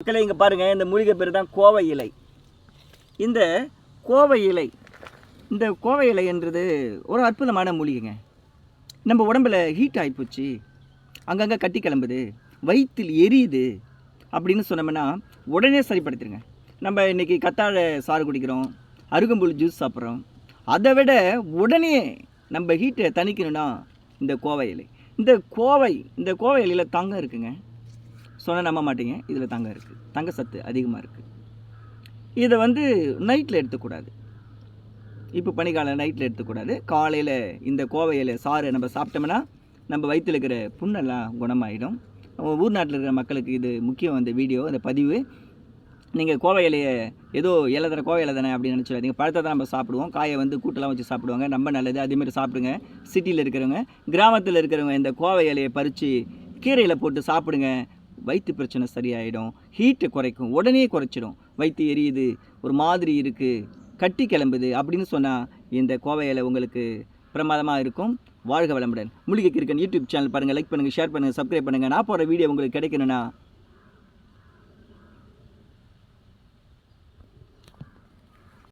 மக்களை இங்கே பாருங்கள் இந்த மூலிகை பேர் தான் கோவை இலை. இந்த கோவை இலை இந்த கோவை இலை என்றது ஒரு அற்புதமான மூலிகைங்க. நம்ம உடம்புல ஹீட் ஆகிப்போச்சு அங்கங்கே கட்டி கிளம்புது. வயிற்றில் எரியுது அப்படின்னு சொன்னோம்னா உடனே சரிப்படுத்திடுங்க நம்ம இன்றைக்கி கத்தாழை சாறு குடிக்கிறோம் அருகம்புல் ஜூஸ் சாப்பிட்றோம். அதை விட உடனே நம்ம ஹீட்டை தணிக்கணும்னா இந்த கோவை இலை. இந்த கோவை இந்த கோவை இலையில் தங்கம் இருக்குங்க. சொன்ன நம்ப மாட்டீங்க. இதில் தங்கம் இருக்குது தங்க சத்து அதிகமாக இருக்குது இதை வந்து நைட்டில் எடுத்துக்கூடாது. இப்போ பனிக்காலம் நைட்டில் எடுத்துக்கூடாது. காலையில் இந்த கோவை சாறு நம்ம சாப்பிட்டோம்னா நம்ம வயிற்றில் இருக்கிற புண்ணெல்லாம் குணமாயிடும். ஊர் நாட்டில் இருக்கிற மக்களுக்கு இது முக்கியம் அந்த வீடியோ அந்த பதிவு. நீங்கள் கோவை இலையை ஏதோ இலை தானே கோவை இலை தானே அப்படின்னு நினச்சிடாதீங்க. பழத்தை தான் நம்ம சாப்பிடுவோம். காயை வந்து கூட்டெல்லாம் வச்சு சாப்பிடுவாங்க. ரொம்ப நல்லது. அதேமாதிரி சாப்பிடுங்க. சிட்டியில் இருக்கிறவங்க கிராமத்தில் இருக்கிறவங்க இந்த கோவை இலையை பறித்து கீரையில் போட்டு சாப்பிடுங்க. வயிற்று பிரச்சனை சரியாயிடும் ஹீட்டை குறைக்கும் உடனே குறைச்சிடும். வயிற்று எரியுது ஒரு மாதிரி இருக்குது கட்டி கிளம்புது அப்படின்னு சொன்னால் இந்த கோவையில் உங்களுக்கு பிரமாதமாக இருக்கும். வாழ்க வளமுடன். மூலிகை இருக்க யூடியூப் சேனல் பாருங்கள் லைக் பண்ணுங்கள் ஷேர் பண்ணுங்கள் சப்ஸ்கிரைப் பண்ணுங்கள் நான் போகிற வீடியோ உங்களுக்கு கிடைக்கணும்னா